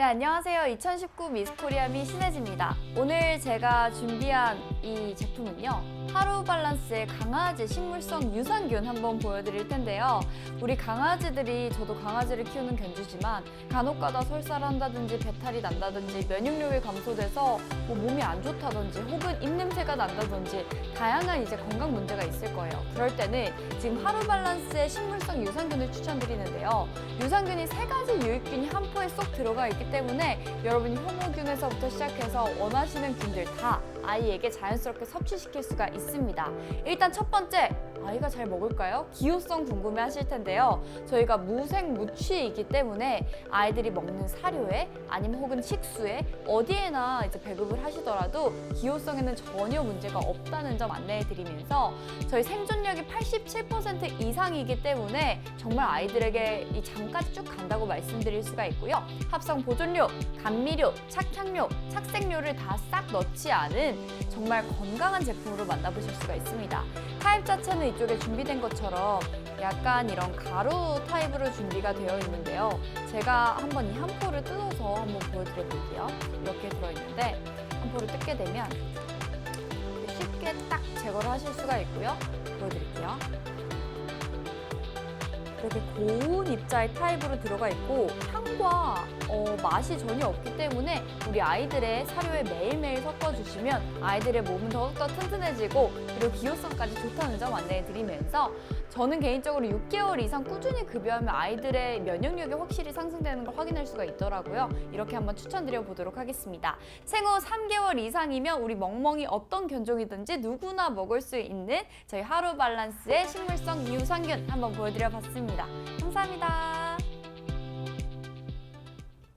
네, 안녕하세요. 2019 미스 코리아미 신혜지입니다. 오늘 제가 준비한 이 제품은요. 하루 밸런스의 강아지 식물성 유산균 한번 보여드릴 텐데요. 우리 강아지들이 저도 강아지를 키우는 견주지만 간혹가다 설사를 한다든지 배탈이 난다든지 면역력이 감소돼서 뭐 몸이 안 좋다든지 혹은 입냄새가 난다든지 다양한 이제 건강 문제가 있을 거예요. 그럴 때는 지금 하루 밸런스의 식물성 유산균을 추천드리는데요. 유산균이 세 가지 유익균이 한 포에 쏙 들어가 있기 때문에 여러분이 효모균에서부터 시작해서 원하시는 균들 다 아이에게 자연스럽게 섭취시킬 수가 있습니다. 일단 첫 번째 아이가 잘 먹을까요? 기호성 궁금해 하실 텐데요. 저희가 무색 무취이기 때문에 아이들이 먹는 사료에 아니면 혹은 식수에 어디에나 이제 배급을 하시더라도 기호성에는 전혀 문제가 없다는 점 안내해 드리면서 저희 생존력이 87% 이상이기 때문에 정말 아이들에게 이 장까지 쭉 간다고 말씀드릴 수가 있고요. 합성 보 존료, 감미료, 착향료, 착색료를 다 싹 넣지 않은 정말 건강한 제품으로 만나보실 수가 있습니다. 타입 자체는 이쪽에 준비된 것처럼 약간 이런 가루 타입으로 준비가 되어 있는데요. 제가 한번 이 한 포를 뜯어서 한번 보여드려 볼게요. 이렇게 들어있는데 한 포를 뜯게 되면 쉽게 딱 제거를 하실 수가 있고요. 보여드릴게요. 이렇게 고운 입자의 타입으로 들어가 있고 향과 어, 맛이 전혀 없기 때문에 우리 아이들의 사료에 매일매일 섞어주시면 아이들의 몸은 더욱더 튼튼해지고 그리고 기호성까지 좋다는 점 안내해 드리면서 저는 개인적으로 6개월 이상 꾸준히 급여하면 아이들의 면역력이 확실히 상승되는 걸 확인할 수가 있더라고요. 이렇게 한번 추천드려 보도록 하겠습니다. 생후 3개월 이상이면 우리 멍멍이 어떤 견종이든지 누구나 먹을 수 있는 저희 하루 밸런스의 식물성 유산균 한번 보여드려 봤 감사합니다.